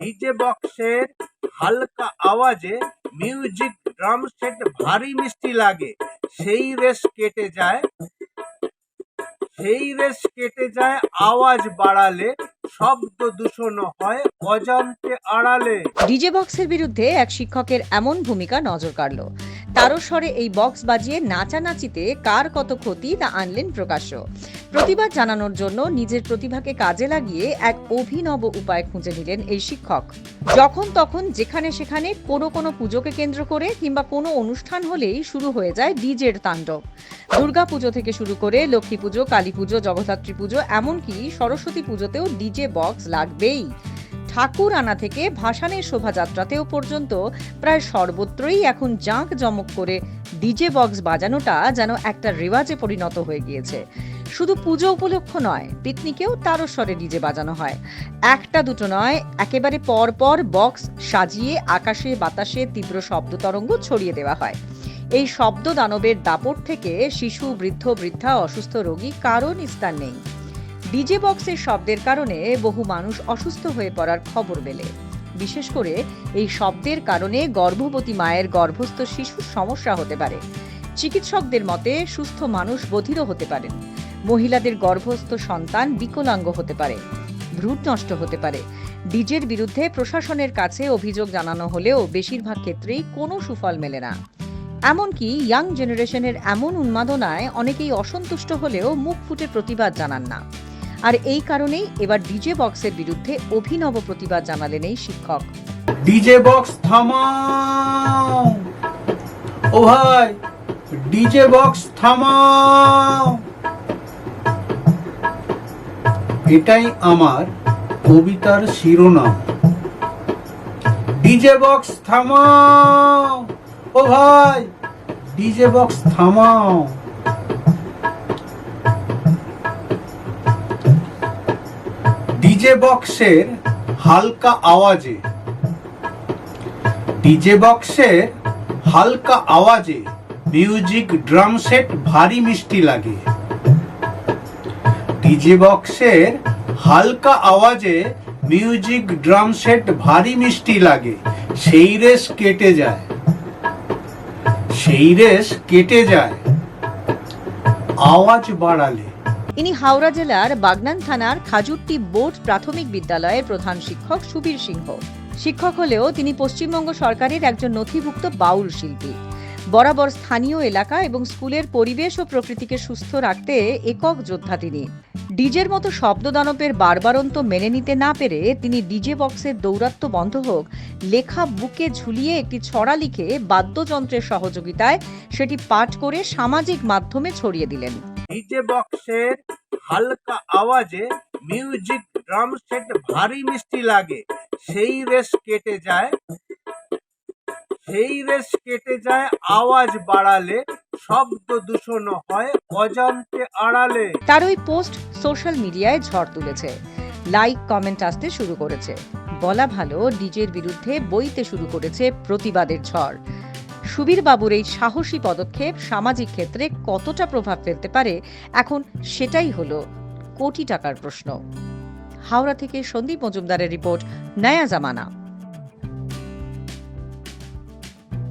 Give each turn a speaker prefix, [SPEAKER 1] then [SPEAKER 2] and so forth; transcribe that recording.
[SPEAKER 1] DJ বক্সের হালকা আওয়াজে মিউজিক ড্রাম সেট ভারী মিষ্টি লাগে। সেই রেশ কেটে যায়, সেই রেশ কেটে যায়, আওয়াজ বাড়ালে, শব্দ দূষণ হয়, অজান্তে আড়ালে।
[SPEAKER 2] ডিজে বক্সের বিরুদ্ধে এক শিক্ষকের এমন ভূমিকা নজর কাড়ল। তারও স্বরে এই বক্স বাজিয়ে নাচানাচিতে কার কত ক্ষতি তা আনলেন প্রকাশ্য। প্রতিবাদ জানানোর জন্য নিজের প্রতিভাকে কাজে লাগিয়ে এক অভিনব উপায় খুঁজে নিলেন এই শিক্ষক। যখন তখন যেখানে সেখানে কোনো কোনো পুজোকে কেন্দ্র করে কিংবা কোনো অনুষ্ঠান হলেই শুরু হয়ে যায় ডিজের তাণ্ডব। দুর্গা পুজো থেকে শুরু করে লক্ষ্মী পুজো, কালী পুজো, জগদ্ধাত্রী পুজো, এমনকি সরস্বতী পুজোতেও ডিজে বক্স লাগবেই। ঠাকুর আনা থেকে ভাসানের শোভাযাত্রাতেও পর্যন্ত প্রায় সর্বত্রই এখন জাঁক জমক করে ডিজে বক্স বাজানোটা যেন একটা রেওয়াজে পরিণত হয়ে গিয়েছে। শুধু পুজো উপলক্ষ নয়, পিকনিকেও তারও স্বরে ডিজে বাজানো হয়। একটা দুটো নয়, একেবারে পর পর বক্স সাজিয়ে আকাশে বাতাসে তীব্র শব্দ তরঙ্গ ছড়িয়ে দেওয়া হয়। এই শব্দ দানবের দাপট থেকে শিশু, বৃদ্ধ, বৃদ্ধা, অসুস্থ রোগী কারও নিস্তার নেই। ডিজে বক্সের শব্দের কারণে বহু মানুষ অসুস্থ হয়ে পড়ার খবর মেলে। বিশেষ করে এই শব্দের কারণে গর্ভবতী মায়ের গর্ভস্থ শিশুর সমস্যা হতে পারে। চিকিৎসকদের মতে, সুস্থ মানুষ বধির হতে পারেন। মহিলাদের গর্ভস্থ সন্তান বিকলাঙ্গ হতে পারে, ভ্রূণ নষ্ট হতে পারে। ডিজের বিরুদ্ধে প্রশাসনের কাছে অভিযোগ জানানো হলেও বেশিরভাগ ক্ষেত্রেই কোনো সুফল মেলে না। এমনকি ইয়াং জেনারেশনের এমন উন্মাদনায় অনেকেই অসন্তুষ্ট হলেও মুখ ফুটে প্রতিবাদ জানান না। আর এই কারণেই এবার ডিজে বক্সের বিরুদ্ধে অভিনব প্রতিবাদ জানালেন এই শিক্ষক।
[SPEAKER 1] ডিজে বক্স, থামাও। ও ভাই, ডিজে বক্স, থামাও। এটাই আমার কবিতার শিরোনাম। ডিজে বক্স, থামাও। ও ভাই, ডিজে বক্স, থামাও। ডিজে বক্সের হালকা আওয়াজে। ডিজে বক্সের হালকা আওয়াজে মিউজিক ড্রাম সেট ভারী মিষ্টি লাগে। ডিজে বক্সের হালকা আওয়াজে মিউজিক ড্রাম সেট ভারী মিষ্টি লাগে। সেই রেশ কেটে যায়। সেই রেশ কেটে যায়। আওয়াজ বাড়ালে।
[SPEAKER 2] ইনি হাওড়া জেলার বাগনান থানার খাজুরটি বোর্ড প্রাথমিক বিদ্যালয়ের প্রধান শিক্ষক সুবীর সিংহ। শিক্ষক হলেও তিনি পশ্চিমবঙ্গ সরকারের একজন নথিভুক্ত বাউল শিল্পী। বরাবর স্থানীয় এলাকা এবং স্কুলের পরিবেশ ও প্রকৃতিকে সুস্থ রাখতে একক যোদ্ধা তিনি। ডিজের মতো শব্দদানবের বারবারন্ত মেনে নিতে না পেরে তিনি ডিজে বক্সের দৌরাত্ম বন্ধ হোক, লেখা বুকে ঝুলিয়ে একটি ছড়া লিখে বাদ্যযন্ত্রের সহযোগিতায় সেটি পাঠ করে সামাজিক মাধ্যমে ছড়িয়ে দিলেন।
[SPEAKER 1] ডিজে বক্সের হালকা আওয়াজে মিউজিক ড্রাম সেট ভারী মিষ্টি লাগে। সেই রেশ কেটে যায়, সেই রেশ কেটে যায়, আওয়াজ বাড়ালে, শব্দ দূষণ হয়, অজান্তে আড়ালে।
[SPEAKER 2] তার ওই পোস্ট সোশ্যাল মিডিয়ায় ঝড় তুলেছে। লাইক কমেন্ট আসতে শুরু করেছে। বলা ভালো ডিজের বিরুদ্ধে বইতে শুরু করেছে প্রতিবাদের ঝড়। সুবীর বাবুর এই সাহসী পদক্ষেপ সামাজিক ক্ষেত্রে কতটা প্রভাব ফেলতে পারে? এখন সেটাই হলো কোটি টাকার প্রশ্ন। হাওড়া থেকে সন্দীপ মজুমদারের রিপোর্ট, নয়া জামানা।